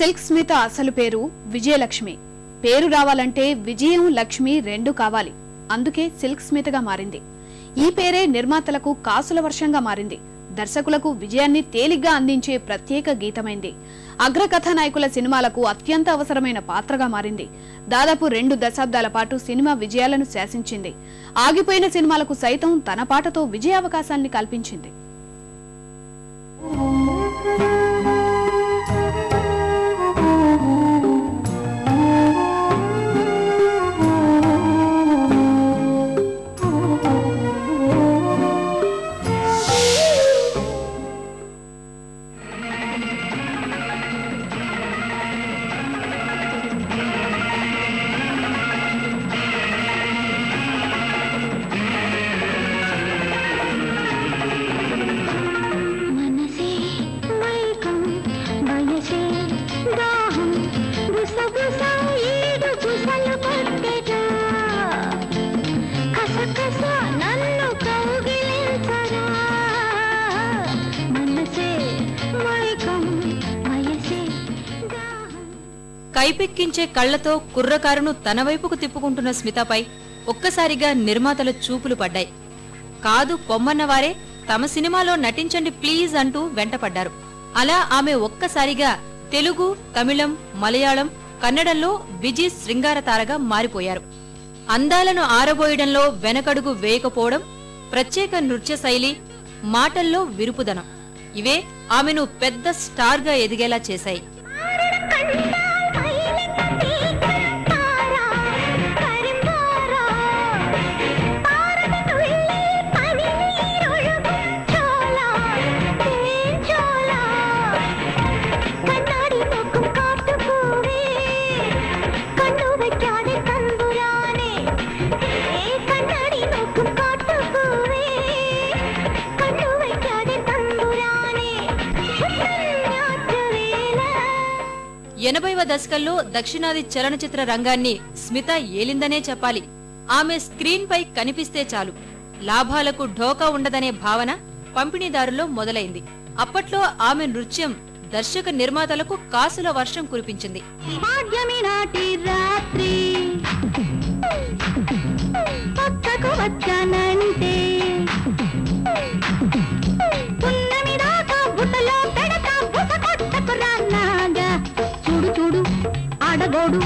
Silk Smitha అసలు పేరు విజయలక్ష్మి. పేరు రావాలంటే విజయం లక్ష్మి రెండు కావాలి. అందుకే సిల్క్ స్మితగా మారింది. ఈ పేరే నిర్మాతలకు కాసుల వర్షంగా మారింది. దర్శకులకు విజయాన్ని తేలిగ్గా అందించే ప్రత్యేక గీతమైంది. అగ్రకథానాయకుల సినిమాలకు అత్యంత అవసరమైన పాత్రగా మారింది. దాదాపు రెండు దశాబ్దాల పాటు సినిమా విజయాలను శాసించింది. ఆగిపోయిన సినిమాలకు సైతం తన పాటతో విజయావకాశాన్ని కల్పించింది. కైపెక్కించే కళ్ళతో కుర్రకారును తన వైపుకు తిప్పుకుంటున్న స్మితపై ఒక్కసారిగా నిర్మాతల చూపులు పడ్డాయి. కాదు పొమ్మన్నవారే తమ సినిమాలో నటించండి ప్లీజ్ అంటూ వెంటపడ్డారు. అలా ఆమె ఒక్కసారిగా తెలుగు తమిళం మలయాళం కన్నడంలో బిజీ శృంగార తారగా మారిపోయారు. అందాలను ఆరబోయడంలో వెనకడుగు వేయకపోవడం ప్రత్యేక నృత్య శైలి మాటల్లో విరుపుదనం ఇవే ఆమెను పెద్ద స్టార్గా ఎదిగేలా చేశాయి. ఎనభైవ దశకంలో దక్షిణాది చలనచిత్ర రంగాన్ని స్మిత ఏలిందనే చెప్పాలి. ఆమె స్క్రీన్ పై కనిపిస్తే చాలు. లాభాలకు ఢోకా ఉండదనే భావన పంపిణీదారులో మొదలైంది. అప్పట్లో ఆమె నృత్యం దర్శక నిర్మాతలకు కాసుల వర్షం కురిపించింది. నాటి రాత్రి. ఆడగోడు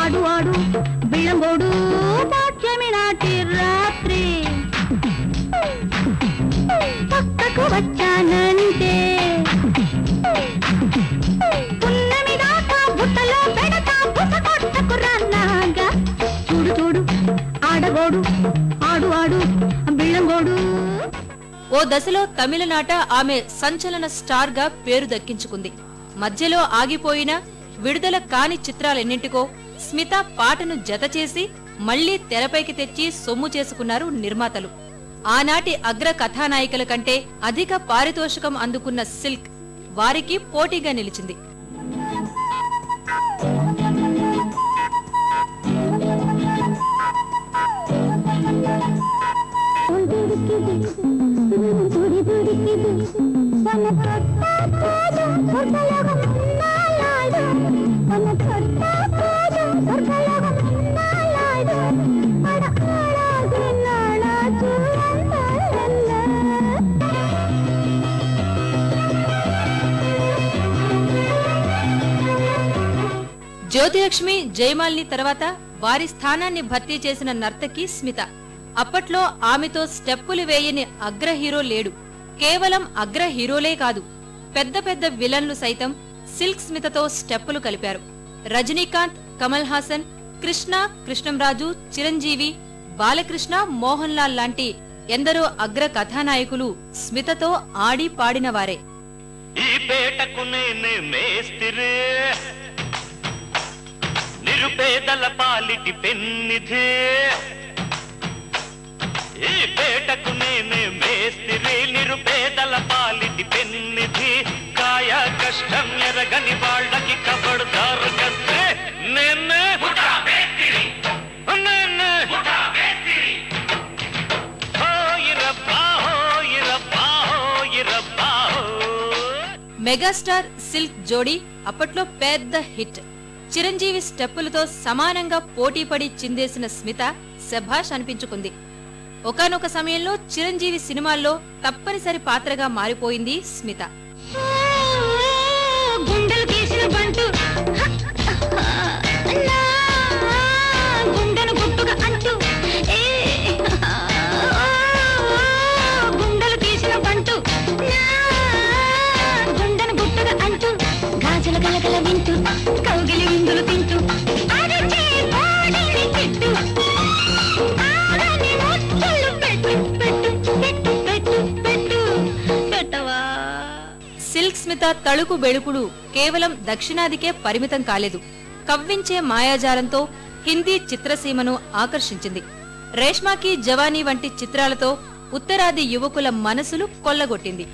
ఆడు ఆడు బిళ్ళంగోడు భాగ్యమి రాత్రి పక్కకు వచ్చానంటే పున్నమి దాకా బుట్టలో పెడతా చూడు చూడు ఆడగోడు ఆడు ఆడు బిళ్ళంగోడు ఓ దశలో తమిళనాట ఆమె సంచలన స్టార్గా పేరు దక్కించుకుంది. మధ్యలో ఆగిపోయిన విడుదల కాని చిత్రాలెన్నింటికో స్మిత పాటను జతచేసి మళ్ళీ తెరపైకి తెచ్చి సొమ్ము చేసుకున్నారు నిర్మాతలు. ఆనాటి అగ్ర కథానాయికల కంటే అధిక పారితోషికం అందుకున్న సిల్క్ వారికి పోటీగా నిలిచింది. దుడి జ్యోతిలక్ష్మి జయమాలిని తర్వాత వారి స్థానాన్ని భర్తీ చేసిన నర్తకి స్మిత. అప్పట్లో ఆమెతో స్టెప్పులు వేయని అగ్ర హీరో లేడు. కేవలం అగ్ర హీరోలే కాదు పెద్ద పెద్ద విలన్లు సైతం సిల్క్ స్మితతో స్టెప్పులు కలిపారు. రజనీకాంత్ కమల్ హాసన్ కృష్ణ కృష్ణంరాజు చిరంజీవి బాలకృష్ణ మోహన్ లాల్ లాంటి ఎందరో అగ్ర కథానాయకులు స్మితతో ఆడి పాడిన వారే. ఈ పేటకు నేనే మేస్తిరే. నిరుపేదల పాలిటి పెన్నిధే. ఈ పేటకు నేనే మేస్తిరి నిరుపేదల పాలిటి పెన్నిధి. కాయ కష్టం ఎరగని వాళ్ళకి కబడతారు కస్తే నేనే. మెగాస్టార్ సిల్క్ జోడీ అప్పట్లో పెద్ద హిట్. చిరంజీవి స్టెప్పులతో సమానంగా పోటీపడి చిందేసిన స్మిత శభాష్ అనిపించుకుంది. ఒకానొక సమయంలో చిరంజీవి సినిమాల్లో తప్పనిసరి పాత్రగా మారిపోయింది స్మిత. గలగల వింటూ కౌగిలి విందులు తింటూ కోడిని తిట్టు. ఆడని ముచ్చలు పెట్టు పెట్టు పెట్టు పెట్టు పెట్టు. పెట్టవా? సిల్క్ స్మిత తళుకు బెళుకుడు కేవలం దక్షిణాదికే పరిమితం కాలేదు. కవ్వించే మాయాజాలంతో హిందీ చిత్రసీమను ఆకర్షించింది. రేష్మాకి జవానీ వంటి చిత్రాలతో ఉత్తరాది యువకుల మనసులు కొల్లగొట్టింది.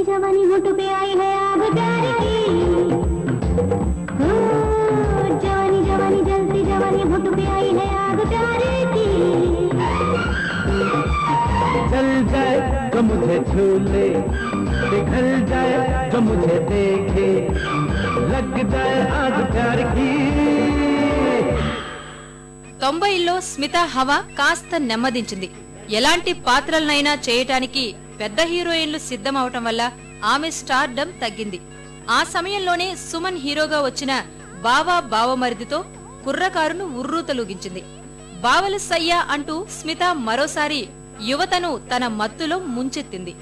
जवानी जलती जवानी होठों पे आई है आग प्यार की ओ, जवानी जवानी जलती जवानी होठों पे आई है आग प्यार की चल जाए जो मुझे छू ले पिघल जाए जो मुझे देखे लग जाए आग प्यार की తొంభైల్లో స్మిత హవా కాస్త నెమ్మదించింది ఎలాంటి పాత్రలనైనా చేయటానికి పెద్ద హీరోయిన్లు సిద్ధమవటం వల్ల ఆమె స్టార్డమ్ తగ్గింది. ఆ సమయంలోనే సుమన్ హీరోగా వచ్చిన బావా బావమరిదితో కుర్రకారును ఉర్రూతలూగించింది. బావలు సయ్యా అంటూ స్మిత మరోసారి యువతను తన మత్తులో ముంచెత్తింది.